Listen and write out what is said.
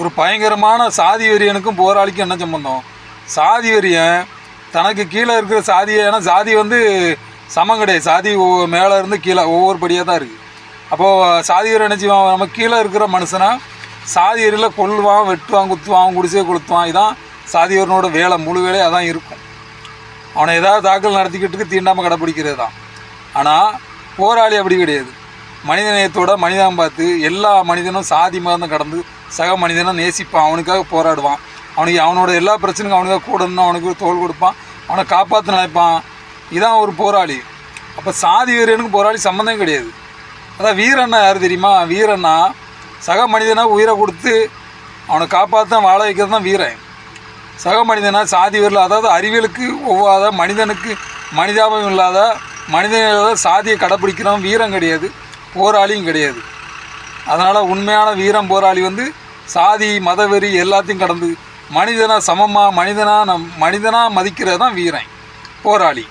ஒரு பயங்கரமான சாதி வெறியனுக்கும் போராளிக்கும் என்ன சம்பந்தம்? சாதி வெறியன் தனக்கு கீழே இருக்கிற சாதியை ஏன்னா சாதி வந்து சமம் கிடையாது. சாதி மேலே இருந்து கீழே ஒவ்வொரு படியாக தான் இருக்குது அப்போது சாதி வெறி என்ன நம்ம கீழே இருக்கிற மனுஷனை சாதி வெறியில் கொல்லுவான் வெட்டுவான் குத்துவான் குடிசையை கொளுத்துவான். இதான் சாதி வேலை. முழு வேலையாக தான் இருக்கும். அவனை ஏதாவது தாக்கல் நடத்திக்கிட்டு தீண்டாமல் கடைப்பிடிக்கிறது தான் ஆனால் போராளி அப்படி கிடையாது. மனித நேயத்தோட மனிதன் பார்த்து எல்லா மனிதனும் சாதி மதம் கடந்து சக மனிதனும் நேசிப்பான் அவனுக்காக போராடுவான். அவனுக்கு அவனோட எல்லா பிரச்சனைக்கும் அவனுக்காக கூடணும்னு அவனுக்கு தோல் கொடுப்பான். அவனை காப்பாற்ற நினைப்பான். இதான் ஒரு போராளி. அப்போ சாதி வீரனுக்கு போராளி சம்மந்தம் கிடையாது. அதான் வீரன்னா யார் தெரியுமா? வீரன்னா சக மனிதனாக உயிரை கொடுத்து அவனை காப்பாற்ற வாழ வைக்கிறது தான் வீரன். சக மனிதனா சாதி வீரில் அதாவது அறிவியலுக்கு ஒவ்வாத மனிதனுக்கு மனிதாபம் இல்லாத மனிதன் இல்லாத சாதியை கடைப்பிடிக்கிறவன் வீரம் கிடையாது. போராளியும் கிடையாது. அதனால் உண்மையான வீரம் போராளி வந்து சாதி மதவெறி எல்லாத்தையும் கடந்து மனிதனாக சமமாக மனிதனாக நம் மனிதனாக மதிக்கிறது தான் வீரன் போராளி.